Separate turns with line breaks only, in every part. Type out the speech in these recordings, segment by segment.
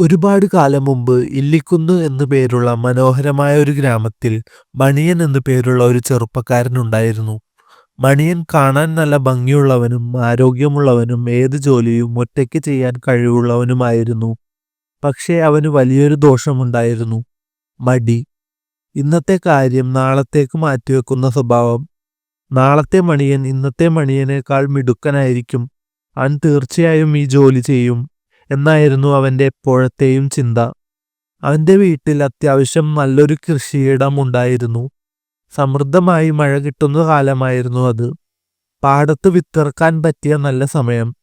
ഒരുപാട് കാലം മുമ്പ് ഇല്ലിക്കുന്ന് എന്നു പേരുള്ള മനോഹരമായ ഒരു ഗ്രാമത്തിൽ മണിയൻ എന്നു പേരുള്ള ഒരു ചെറുപ്പക്കാരനുണ്ടായിരുന്നു. മണിയൻ കാണാൻ നല്ല ഭംഗിയുള്ളവനും ആരോഗ്യമുള്ളവനും ഏത് ജോലിയും ഒറ്റയ്ക്ക് ചെയ്യാൻ കഴിവുള്ളവനുമായിരുന്നു. പക്ഷേ അവന് വലിയൊരു ദോഷമുണ്ടായിരുന്നു. മടി. ഇന്നത്തെ കാര്യം നാളത്തേക്ക് മാറ്റിവെക്കുന്ന സ്വഭാവം. നാളത്തെ മണിയൻ ഇന്നത്തെ മണിയനേക്കാൾ മിടുക്കനായിരിക്കും. അവൻ തീർച്ചയായും ഈ ജോലി ചെയ്യും എന്നായിരുന്നു അവന്റെ എപ്പോഴത്തെയും ചിന്ത. അവന്റെ വീട്ടിൽ അത്യാവശ്യം നല്ലൊരു കൃഷിയിടം ഉണ്ടായിരുന്നു. സമൃദ്ധമായി മഴ കിട്ടുന്ന കാലമായിരുന്നു അത്. പാടത്ത് വിത്തിറക്കാൻ പറ്റിയ നല്ല സമയം.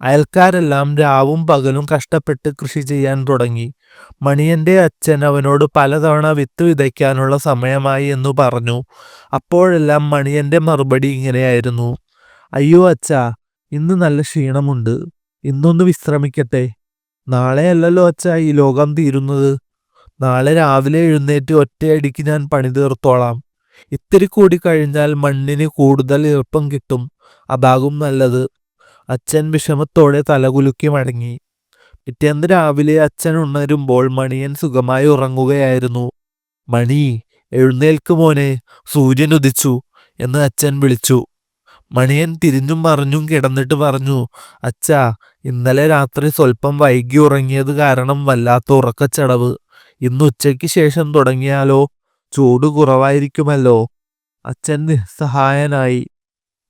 അയൽക്കാരെല്ലാം രാവും പകലും കഷ്ടപ്പെട്ട് കൃഷി ചെയ്യാൻ തുടങ്ങി. മണിയന്റെ അച്ഛൻ അവനോട് പലതവണ വിത്ത് വിതയ്ക്കാനുള്ള സമയമായി എന്നു പറഞ്ഞു. അപ്പോഴെല്ലാം മണിയന്റെ മറുപടി ഇങ്ങനെയായിരുന്നു. "അയ്യോ അച്ഛാ, ഇന്ന് നല്ല ക്ഷീണമുണ്ട്. ഇന്നൊന്ന് വിശ്രമിക്കട്ടെ. നാളെയല്ലല്ലോ അച്ഛ ഈ ലോകം തീരുന്നത്. നാളെ രാവിലെ എഴുന്നേറ്റ് ഒറ്റയടിക്ക് ഞാൻ പണി തീർത്തോളാം. ഇത്തിരി കൂടി കഴിഞ്ഞാൽ മണ്ണിന് കൂടുതൽ ഈർപ്പം കിട്ടും. അതാകും നല്ലത്. " അച്ഛൻ വിഷമത്തോടെ തലകുലുക്കി മടങ്ങി. പിറ്റേന്ന് രാവിലെ അച്ഛൻ ഉണരുമ്പോൾ മണിയൻ സുഖമായി ഉറങ്ങുകയായിരുന്നു. മണി എഴുന്നേൽക്കുമോനെ സൂര്യൻ ഉദിച്ചു" എന്ന് അച്ഛൻ വിളിച്ചു. മണിയൻ തിരിഞ്ഞും മറിഞ്ഞും കിടന്നിട്ട് പറഞ്ഞു "അച്ഛാ, ഇന്നലെ രാത്രി സ്വല്പം വൈകി ഉറങ്ങിയത് കാരണം വല്ലാത്ത ഉറക്കച്ചടവ്. ഇന്ന് ഉച്ചയ്ക്ക് ശേഷം തുടങ്ങിയാലോ ചൂട് കുറവായിരിക്കുമല്ലോ. " അച്ഛൻ നിസ്സഹായനായി.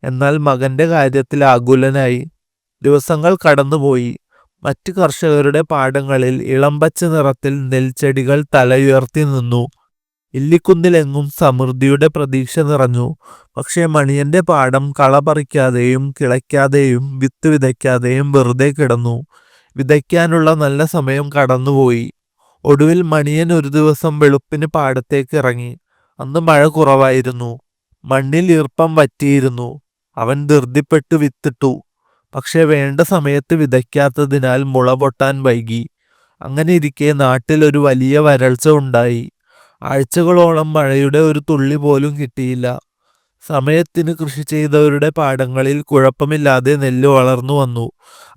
എന്നാൽ മകന്റെ കാര്യത്തിൽ ആകുലനായി. ദിവസങ്ങൾ കടന്നുപോയി. മറ്റ് കർഷകരുടെ പാടങ്ങളിൽ ഇളംപച്ച നിറത്തിൽ നെൽച്ചെടികൾ തലയുയർത്തി നിന്നു. ഇല്ലിക്കുന്നിലെങ്ങും സമൃദ്ധിയുടെ പ്രതീക്ഷ നിറഞ്ഞു. പക്ഷേ മണിയന്റെ പാടം കള പറിക്കാതെയും കിളയ്ക്കാതെയും വിത്ത് വിതയ്ക്കാതെയും വെറുതെ കിടന്നു. വിതയ്ക്കാനുള്ള നല്ല സമയം കടന്നുപോയി. ഒടുവിൽ മണിയൻ ഒരു ദിവസം വെളുപ്പിന് പാടത്തേക്ക് ഇറങ്ങി. അന്ന് മഴ കുറവായിരുന്നു. മണ്ണിൽ ഈർപ്പം വറ്റിയിരുന്നു. അവൻ ധൃതിപ്പെട്ട് വിത്തിട്ടു. പക്ഷേ വേണ്ട സമയത്ത് വിതയ്ക്കാത്തതിനാൽ മുള പൊട്ടാൻ വൈകി. അങ്ങനെയിരിക്കെ നാട്ടിൽ ഒരു വലിയ വരൾച്ച ഉണ്ടായി. ആഴ്ചകളോളം മഴയുടെ ഒരു തുള്ളി പോലും കിട്ടിയില്ല. സമയത്തിന് കൃഷി ചെയ്തവരുടെ പാടങ്ങളിൽ കുഴപ്പമില്ലാതെ നെല്ല് വളർന്നു വന്നു.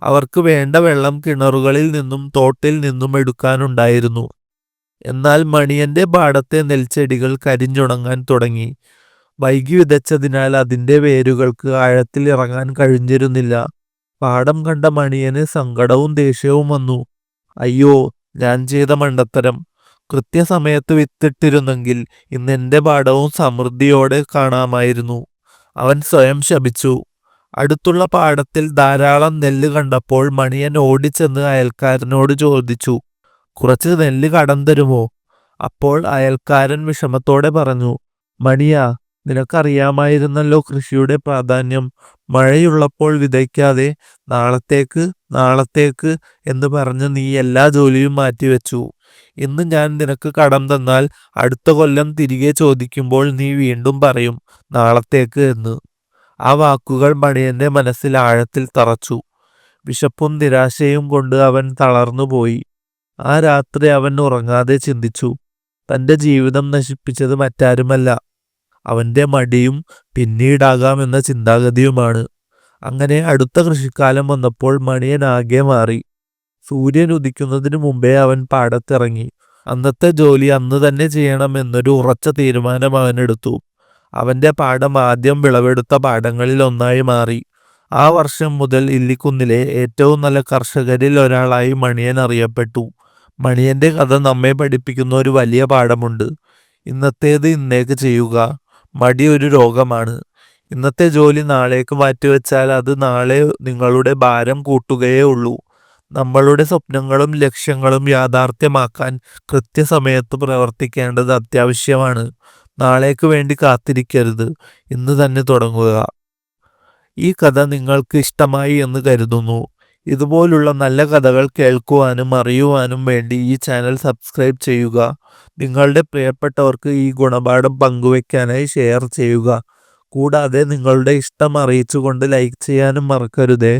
അവർക്ക് വേണ്ട വെള്ളം കിണറുകളിൽ നിന്നും തോട്ടിൽ നിന്നും എടുക്കാനുണ്ടായിരുന്നു. എന്നാൽ മണിയന്റെ പാടത്തെ നെൽച്ചെടികൾ കരിഞ്ഞുണങ്ങാൻ തുടങ്ങി. വൈകി വിതച്ചതിനാൽ അതിന്റെ വേരുകൾക്ക് ആഴത്തിൽ ഇറങ്ങാൻ കഴിഞ്ഞിരുന്നില്ല. പാടം കണ്ട മണിയന് സങ്കടവും ദേഷ്യവും വന്നു. "അയ്യോ, ഞാൻ ചെയ്ത മണ്ടത്തരം. കൃത്യസമയത്ത് വിത്തിട്ടിരുന്നെങ്കിൽ ഇന്ന് എന്റെ പാടവും സമൃദ്ധിയോടെ കാണാമായിരുന്നു. " അവൻ സ്വയം ശപിച്ചു. അടുത്തുള്ള പാടത്തിൽ ധാരാളം നെല്ല് കണ്ടപ്പോൾ മണിയൻ ഓടിച്ചെന്ന് അയൽക്കാരനോട് ചോദിച്ചു "കുറച്ച് നെല്ല് കടം തരുമോ? " അപ്പോൾ അയൽക്കാരൻ വിഷമത്തോടെ പറഞ്ഞു "മണിയാ, നിനക്കറിയാമായിരുന്നല്ലോ കൃഷിയുടെ പ്രാധാന്യം. മഴയുള്ളപ്പോൾ വിതയ്ക്കാതെ നാളത്തേക്ക് നാളത്തേക്ക് എന്ന് പറഞ്ഞ് നീ എല്ലാ ജോലിയും മാറ്റിവെച്ചു. ഇന്ന് ഞാൻ നിനക്ക് കടം തന്നാൽ അടുത്ത കൊല്ലം തിരികെ ചോദിക്കുമ്പോൾ നീ വീണ്ടും പറയും നാളത്തേക്ക് എന്ന്. " ആ വാക്കുകൾ മണിയന്റെ മനസ്സിൽ ആഴത്തിൽ തറച്ചു. വിശപ്പും നിരാശയും കൊണ്ട് അവൻ തളർന്നുപോയി. ആ രാത്രി അവൻ ഉറങ്ങാതെ ചിന്തിച്ചു. തന്റെ ജീവിതം നശിപ്പിച്ചത് മറ്റാരുമല്ല, അവന്റെ മടിയും പിന്നീടാകാമെന്ന ചിന്താഗതിയുമാണ്. അങ്ങനെ അടുത്ത കൃഷിക്കാലം വന്നപ്പോൾ മണിയൻ ആകെ മാറി. സൂര്യൻ ഉദിക്കുന്നതിന് മുമ്പേ അവൻ പാടത്തിറങ്ങി. അന്നത്തെ ജോലി അന്ന് തന്നെ ചെയ്യണം എന്നൊരു ഉറച്ച തീരുമാനം അവനെടുത്തു. അവന്റെ പാടം ആദ്യം വിളവെടുത്ത പാടങ്ങളിൽ ഒന്നായി മാറി. ആ വർഷം മുതൽ ഇല്ലിക്കുന്നിലെ ഏറ്റവും നല്ല കർഷകരിൽ ഒരാളായി മണിയൻ അറിയപ്പെട്ടു. മണിയന്റെ കഥ നമ്മെ പഠിപ്പിക്കുന്ന ഒരു വലിയ പാഠമുണ്ട്. ഇന്നത്തേത് ഇന്നേക്ക് ചെയ്യുക. മടി ഒരു രോഗമാണ്. ഇന്നത്തെ ജോലി നാളേക്ക് മാറ്റിവെച്ചാൽ അത് നാളെ നിങ്ങളുടെ ഭാരം കൂട്ടുകയേ ഉള്ളൂ. നമ്മളുടെ സ്വപ്നങ്ങളും ലക്ഷ്യങ്ങളും യാഥാർത്ഥ്യമാക്കാൻ കൃത്യസമയത്ത് പ്രവർത്തിക്കേണ്ടത് അത്യാവശ്യമാണ്. നാളേക്ക് വേണ്ടി കാത്തിരിക്കരുത്. ഇന്ന് തന്നെ തുടങ്ങുക. ഈ കഥ നിങ്ങൾക്ക് ഇഷ്ടമായി എന്ന് കരുതുന്നു. ഇതുപോലുള്ള നല്ല കഥകൾ കേൾക്കുവാനും അറിയുവാനും വേണ്ടി ഈ ചാനൽ സബ്സ്ക്രൈബ് ചെയ്യുക. നിങ്ങളുടെ പ്രിയപ്പെട്ടവർക്ക് ഈ ഗുണപാഠം പങ്കുവയ്ക്കാനായി ഷെയർ ചെയ്യുക. കൂടാതെ നിങ്ങളുടെ ഇഷ്ടം അറിയിച്ചുകൊണ്ട് ലൈക്ക് ചെയ്യാനും മറക്കരുതേ.